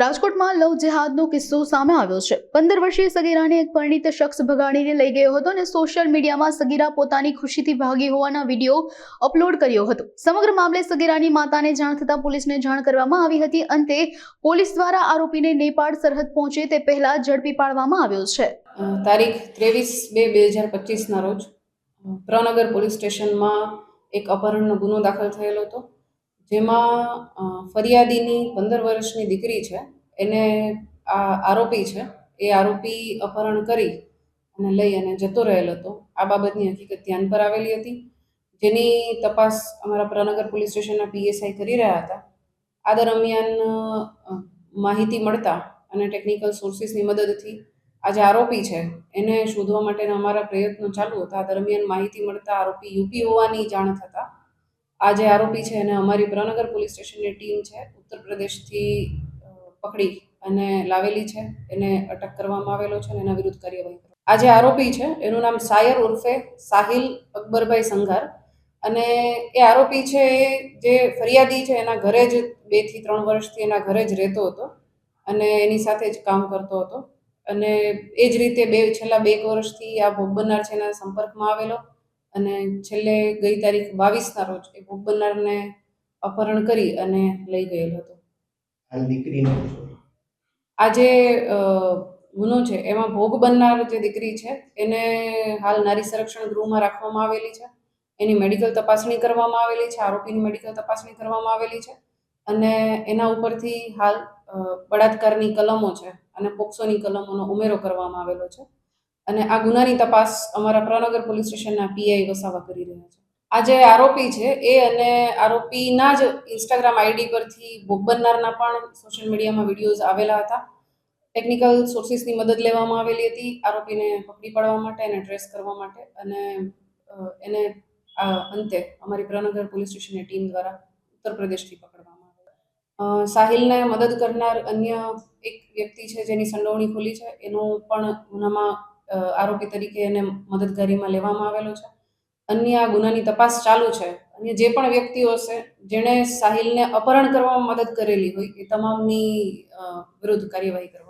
રાજકોટમાં લવ જેહાદનો કિસ્સો સામે આવ્યો છે. પંદર વર્ષીય સગીરાને એક પરિણીત શખ્સ ભગાડીને લઈ ગયો હતો અને સોશિયલ મીડિયામાં સગીરા પોતાની ખુશીથી ભાગી હોવાના વીડિયો અપલોડ કર્યો હતો. સમગ્ર મામલે સગીરાની માતાને જાણ થતાં પોલીસને જાણ કરવામાં આવી હતી. અંતે પોલીસ દ્વારા આરોપીને નેપાળ સરહદ પહોંચે તે પહેલા ઝડપી પાડવામાં આવ્યો છે. તારીખ ત્રેવીસ બે બે હજાર પચીસના રોજ પ્રનગર પોલીસ સ્ટેશનમાં એક અપહરણનો ગુનો દાખલ થયેલો હતો. જેમાં ફરિયાદીની પંદર વર્ષની દીકરી છે, એને આ આરોપી છે, એ આરોપી અપહરણ કરી અને લઈ અને જતો રહેલ હતો. આ બાબતની હકીકત ધ્યાન પર આવેલી હતી. જેની તપાસ અમારા પ્રનગર પોલીસ સ્ટેશનના પીએસઆઈ કરી રહ્યા હતા. આ દરમિયાન માહિતી મળતા અને ટેકનિકલ સોર્સિસની મદદથી આ જે આરોપી છે, એને શોધવા માટેના અમારા પ્રયત્નો ચાલુ હતા. આ દરમિયાન માહિતી મળતા આરોપી યુપી હોવાની જાણ થતાં આ જે આરોપી છે એને અમારી પ્રનગર પોલીસ સ્ટેશનની ટીમ છે, ઉત્તર પ્રદેશથી પકડી અને લાવેલી છે. એને અટક કરવામાં આવેલો છે અને એના વિરુદ્ધ કાર્યવાહી આ જે આરોપી છે, એનું નામ સાયર ઉર્ફે સાહિલ અકબરભાઈ સંઘાર. અને એ આરોપી છે, એ જે ફરિયાદી છે, એના ઘરે જ બેથી ત્રણ વર્ષથી એના ઘરે જ રહેતો હતો અને એની સાથે જ કામ કરતો હતો. અને એ જ રીતે બે, છેલ્લા બે વર્ષથી આ ભોગ બનનાર છે એના સંપર્કમાં આવેલો. અને છેલ્લે ગઈ તારીખ બાવીસના રોજ એ ભોગ બનનારને અપહરણ કરી અને લઈ ગયેલો હતો. હાલ દીકરીનો આ જે ગુનો છે. એમાં ભોગ બનનાર જે દીકરી છે એને હાલ નારી સંરક્ષણ ગૃહમાં રાખવામાં આવેલી છે. એની મેડિકલ તપાસણી કરવામાં આવેલી છે. આરોપીની મેડિકલ તપાસણી કરવામાં આવેલી છે. અને એના ઉપરથી હાલ બળાત્કારની કલમો છે અને પોક્સોની કલમોનો ઉમેરો કરવામાં આવેલો છે. અને આ ગુનાની તપાસ અમારા પ્રનગર પોલીસ સ્ટેશનના પીઆઈ વસાવા કરી રહ્યા છે. આ જે આરોપી છે, એ અને આરોપીના જ ઇન્સ્ટાગ્રામ આઈડી પરથી ભોગ બનનારના પણ સોશિયલ મીડિયામાં વિડીયોઝ આવેલા હતા. ટેકનિકલ સોર્સિસની મદદ લેવામાં આવેલી હતી, આરોપીને પકડી પાડવા માટે અને ટ્રેસ કરવા માટે અને એને અંતે અમારી પ્રનગર પોલીસ સ્ટેશનની ટીમ દ્વારા ઉત્તર પ્રદેશથી પકડવામાં આવ્યો. સાહિલને મદદ કરનાર અન્ય એક વ્યક્તિ છે, જેની સંડોવણી ખુલી છે, એનું પણ ગુનામાં આરોપી તરીકે એને મદદગારીમાં લેવામાં આવેલો છે. અન્ય આ ગુનાની તપાસ ચાલુ છે. અને જે પણ વ્યક્તિઓ છે જેણે સાહિલને અપહરણ કરવામાં મદદ કરેલી હોય, એ તમામની વિરુદ્ધ કાર્યવાહી કરવામાં